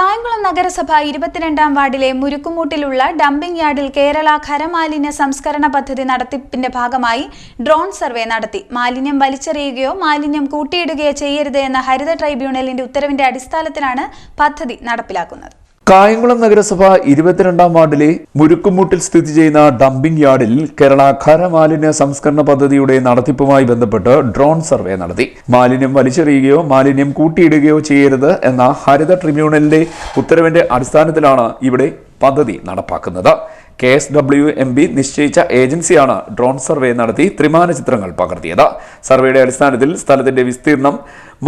കായംകുളം നഗരസഭ ഇരുപത്തിരണ്ടാം വാർഡിലെ മുരുക്കുമൂട്ടിലുള്ള ഡംപിംഗ് യാർഡിൽ കേരള ഖരമാലിന്യ സംസ്കരണ പദ്ധതി നടത്തിപ്പിന്റെ ഭാഗമായി ഡ്രോൺ സർവേ നടത്തി. മാലിന്യം വലിച്ചെറിയുകയോ മാലിന്യം കൂട്ടിയിടുകയോ ചെയ്യരുത് എന്ന ഹരിത ട്രൈബ്യൂണലിന്റെ ഉത്തരവിന്റെ അടിസ്ഥാനത്തിലാണ് പദ്ധതി നടപ്പിലാക്കുന്നത്. കായംകുളം നഗരസഭ ഇരുപത്തിരണ്ടാം വാർഡിലെ മുരുക്കുമൂട്ടിൽ സ്ഥിതി ചെയ്യുന്ന ഡംപിംഗ് യാർഡിൽ കേരള ഖരമാലിന്യ സംസ്കരണ പദ്ധതിയുടെ നടത്തിപ്പുമായി ബന്ധപ്പെട്ട് ഡ്രോൺ സർവേ നടത്തി. മാലിന്യം വലിച്ചെറിയുകയോ മാലിന്യം കൂട്ടിയിടുകയോ ചെയ്യരുത് എന്ന ഹരിത ട്രിബ്യൂണലിന്റെ ഉത്തരവിന്റെ അടിസ്ഥാനത്തിലാണ് ഇവിടെ പദ്ധതി നടപ്പാക്കുന്നത്. K S W M B നിശ്ചയിച്ച ഏജൻസിയാണ് ഡ്രോൺ സർവേ നടത്തി ത്രിമാന ചിത്രങ്ങൾ പകർത്തിയത്. സർവേയുടെ അടിസ്ഥാനത്തിൽ സ്ഥലത്തിന്റെ വിസ്തീർണം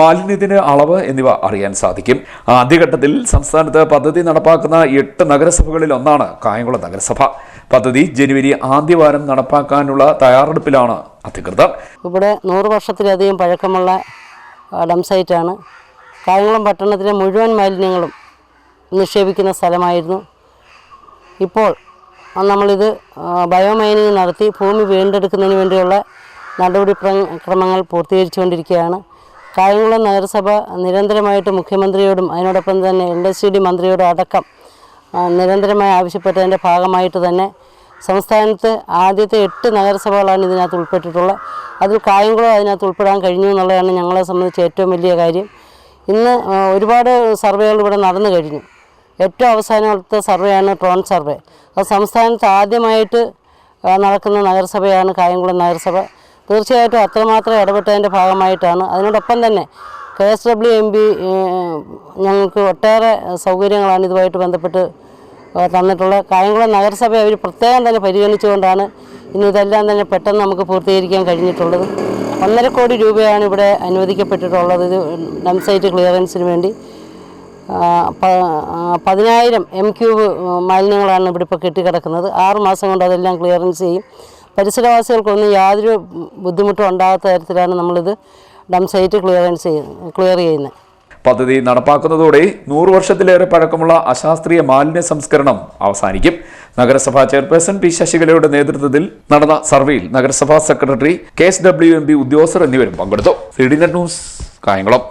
മാലിന്യത്തിന്റെ അളവ് എന്നിവ അറിയാൻ സാധിക്കും. ആദ്യഘട്ടത്തിൽ സംസ്ഥാനത്ത് പദ്ധതി നടപ്പാക്കുന്ന എട്ട് നഗരസഭകളിൽ ഒന്നാണ് കായംകുളം നഗരസഭ. പദ്ധതി ജനുവരി ആദ്യവാരം നടപ്പാക്കാനുള്ള തയ്യാറെടുപ്പിലാണ് അധികൃതർ. ഇവിടെ നൂറ് വർഷത്തിലധികം പഴക്കമുള്ള ഡം സൈറ്റാണ്. കായംകുളം പട്ടണത്തിലെ മുഴുവൻ മാലിന്യങ്ങളും നിക്ഷേപിക്കുന്ന സ്ഥലമായിരുന്നു. ഇപ്പോൾ നമ്മളിത് ബയോമൈനിങ് നടത്തി ഭൂമി വീണ്ടെടുക്കുന്നതിന് വേണ്ടിയുള്ള നടപടി ക്രമങ്ങൾ പൂർത്തീകരിച്ചുകൊണ്ടിരിക്കുകയാണ്. കായംകുളം നഗരസഭ നിരന്തരമായിട്ട് മുഖ്യമന്ത്രിയോടും അതിനോടൊപ്പം തന്നെ ഡി മന്ത്രിയോടും അടക്കം നിരന്തരമായി ആവശ്യപ്പെട്ടതിന്റെ ഭാഗമായിട്ട് തന്നെ സംസ്ഥാനത്ത് ആദ്യത്തെ എട്ട് നഗരസഭകളാണ് ഇതിനകത്ത് ഉൾപ്പെട്ടിട്ടുള്ളത്. അതിൽ കായംകുളം അതിനകത്ത് ഉൾപ്പെടാൻ കഴിഞ്ഞു എന്നുള്ളതാണ് ഞങ്ങളെ സംബന്ധിച്ച് ഏറ്റവും വലിയ കാര്യം. ഇന്ന് ഒരുപാട് സർവേകൾ ഇവിടെ നടന്നു കഴിഞ്ഞു. ഏറ്റവും അവസാനത്തെ സർവേയാണ് ട്രോൺ സർവേ. അത് സംസ്ഥാനത്ത് ആദ്യമായിട്ട് നടക്കുന്ന നഗരസഭയാണ് കായംകുളം നഗരസഭ. തീർച്ചയായിട്ടും അത്രമാത്രം ഇടപെട്ടതിന്റെ ഭാഗമായിട്ടാണ്. അതിനോടൊപ്പം തന്നെ K S W M P ഞങ്ങൾക്ക് ഒട്ടേറെ സൗകര്യങ്ങളാണ് ഇതുമായിട്ട് ബന്ധപ്പെട്ട് തന്നിട്ടുള്ളത്. തന്നിട്ടുള്ള കായംകുളം നഗരസഭ അവർ പ്രത്യേകം തന്നെ പരിഗണിച്ചുകൊണ്ടാണ് ഇന്ന് ഇതെല്ലാം തന്നെ പെട്ടെന്ന് നമുക്ക് പൂർത്തീകരിക്കാൻ കഴിഞ്ഞിട്ടുള്ളത്. ഒന്നര കോടി രൂപയാണ് ഇവിടെ അനുവദിക്കപ്പെട്ടിട്ടുള്ളത്. ഇത് ഡം സൈറ്റ് ക്ലിയറൻസിന് വേണ്ടി. പതിനായിരം എം ക്യൂബ് മാലിന്യങ്ങളാണ് ഇവിടെ ഇപ്പോൾ കെട്ടിക്കിടക്കുന്നത്. ആറ് മാസം കൊണ്ട് അതെല്ലാം ക്ലിയറൻസ് ചെയ്യും. പരിസരവാസികൾക്കൊന്നും യാതൊരു ബുദ്ധിമുട്ടും ഉണ്ടാകാത്ത തരത്തിലാണ് നമ്മളിത് ഡം സൈറ്റ് ക്ലിയറൻസ് ചെയ്യുന്നത് ക്ലിയർ ചെയ്യുന്നത്. പദ്ധതി നടപ്പാക്കുന്നതോടെ നൂറ് വർഷത്തിലേറെ പഴക്കമുള്ള അശാസ്ത്രീയ മാലിന്യ സംസ്കരണം അവസാനിക്കും. നഗരസഭാ ചെയർപേഴ്സൺ പി ശശികലയുടെ നേതൃത്വത്തിൽ നടന്ന സർവേയിൽ നഗരസഭാ secretary K S W M P ഉദ്യോഗസ്ഥർ എന്നിവരും പങ്കെടുത്തു. C D net news Kayamkulam.